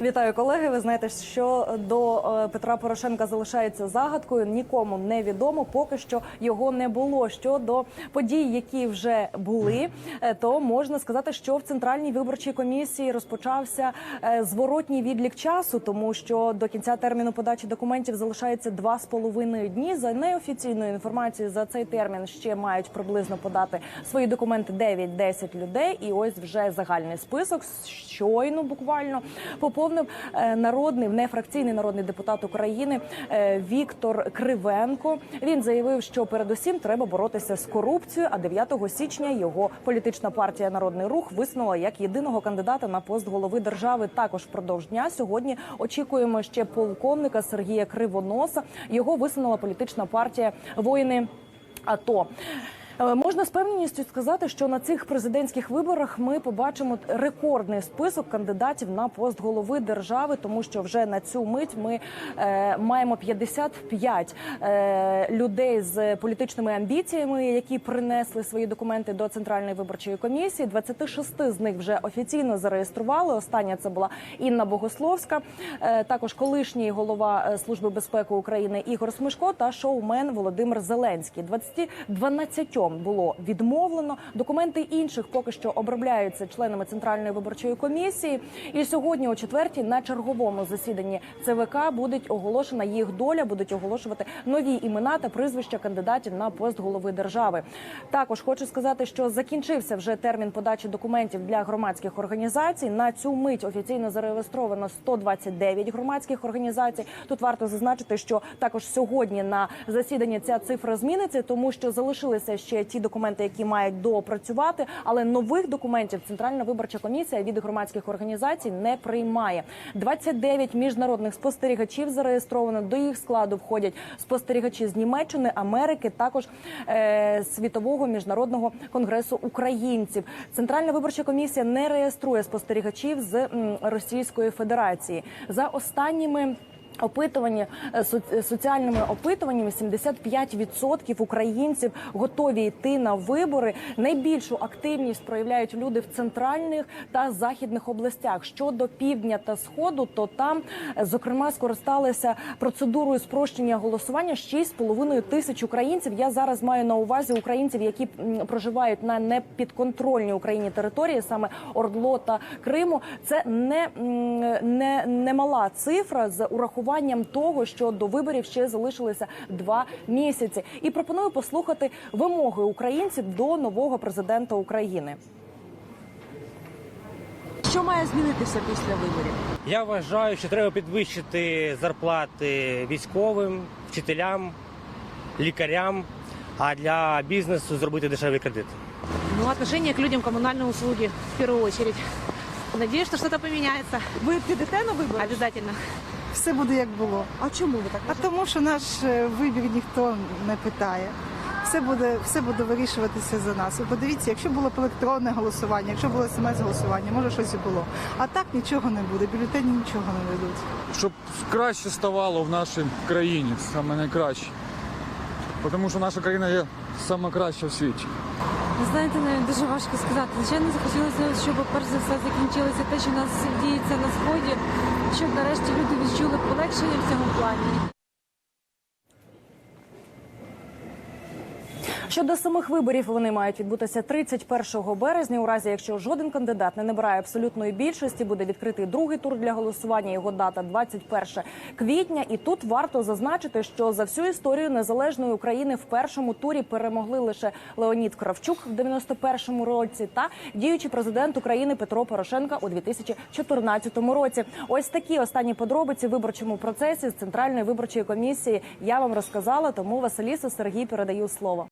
Вітаю колеги. Ви знаєте, що до е, Петра Порошенка залишається загадкою. Нікому не відомо, поки що його не було. Щодо подій, які вже були, е, то можна сказати, що в центральній виборчій комісії розпочався е, зворотній відлік часу, тому що до кінця терміну подачі документів залишається два з половиною дні. За неофіційною інформацією, за цей термін ще мають приблизно подати свої документи 9-10 людей. І ось вже загальний список щойно буквально поповнив е, народний нефракційний народний депутат України е, Віктор Кривенко. Він заявив, що передусім треба боротися з корупцією. А 9 січня його політична партія Народний рух висунула як єдиного кандидата на пост голови держави. Також впродовж дня сьогодні очікуємо ще полковника Сергія Кривоноса. Його висунула політична партія воїни. АТО. Е, Можна з певністю сказати, що на цих президентських виборах ми побачимо рекордний список кандидатів на пост голови держави, тому що вже на цю мить ми е, маємо 55 е, людей з політичними амбіціями, які принесли свої документи до центральної виборчої комісії. 26 з них вже офіційно зареєстрували. Остання це була Інна Богословська, е, також колишній голова е, служби безпеки України Ігор Смишко та шоумен Володимир Зеленський. 20, 12 було відмовлено. Документи інших поки що обробляються членами центральної виборчої комісії. І сьогодні, о четвертій, на черговому засіданні ЦВК буде оголошена їх доля, будуть оголошувати нові імена та прізвища кандидатів на пост голови держави. Також хочу сказати, що закінчився вже термін подачі документів для громадських організацій. На цю мить офіційно зареєстровано 129 громадських організацій. Тут варто зазначити, що також сьогодні на засіданні ця цифра зміниться, тому що залишилися ще ті документи, які мають доопрацювати, але нових документів Центральна виборча комісія від громадських організацій не приймає. 29 міжнародних спостерігачів зареєстровано. До їх складу входять спостерігачі з Німеччини, Америки, також е, світового міжнародного конгресу українців. Центральна виборча комісія не реєструє спостерігачів з Російської Федерації за останніми. Опитування е, соц- соціальними опитуваннями 75% українців готові йти на вибори. Найбільшу активність проявляють люди в центральних та західних областях. Щодо півдня та сходу, то там е, зокрема скористалися процедурою спрощення голосування 6,5 тисяч українців. Я зараз маю на увазі українців, які проживають на непідконтрольній Україні території, саме Ордло та Криму. Це не, не, не мала цифра з урахуванням того, що до виборів ще залишилося два місяці. І пропоную послухати вимоги українців до нового президента України. Що має змінитися після виборів? Я вважаю, що треба підвищити зарплати військовим, вчителям, лікарям, а для бізнесу зробити дешеві кредити. Ну, отношение к людям, коммунальные услуги в первую очередь. Надеюсь, что что-то поменяется. Ви підете на вибори? Обязательно. Все буде як було. А чому ви так А вважаєте? тому, що наш е, вибір ніхто не питає. Все буде, все буде вирішуватися за нас. Ви подивіться, якщо було б електронне голосування, якщо було смс-голосування, може щось і було. А так нічого не буде. Бюлетені нічого не ведуть. щоб краще ставало в нашій країні, саме найкраще. Тому що наша країна є саме краща в світі. Знаєте, навіть дуже важко сказати. Звичайно, захотілося, щоб перш за все закінчилося те, що у нас діється на сході, щоб нарешті люди відчули полегшення в цьому плані. Щодо самих виборів, вони мають відбутися 31 березня. У разі, якщо жоден кандидат не набирає абсолютної більшості, буде відкритий другий тур для голосування. Його дата 21 квітня. І тут варто зазначити, що за всю історію незалежної України в першому турі перемогли лише Леонід Кравчук в 91-му році та діючий президент України Петро Порошенка у 2014 році. Ось такі останні подробиці в виборчому процесі з центральної виборчої комісії. Я вам розказала. Тому Василіса Сергій передаю слово.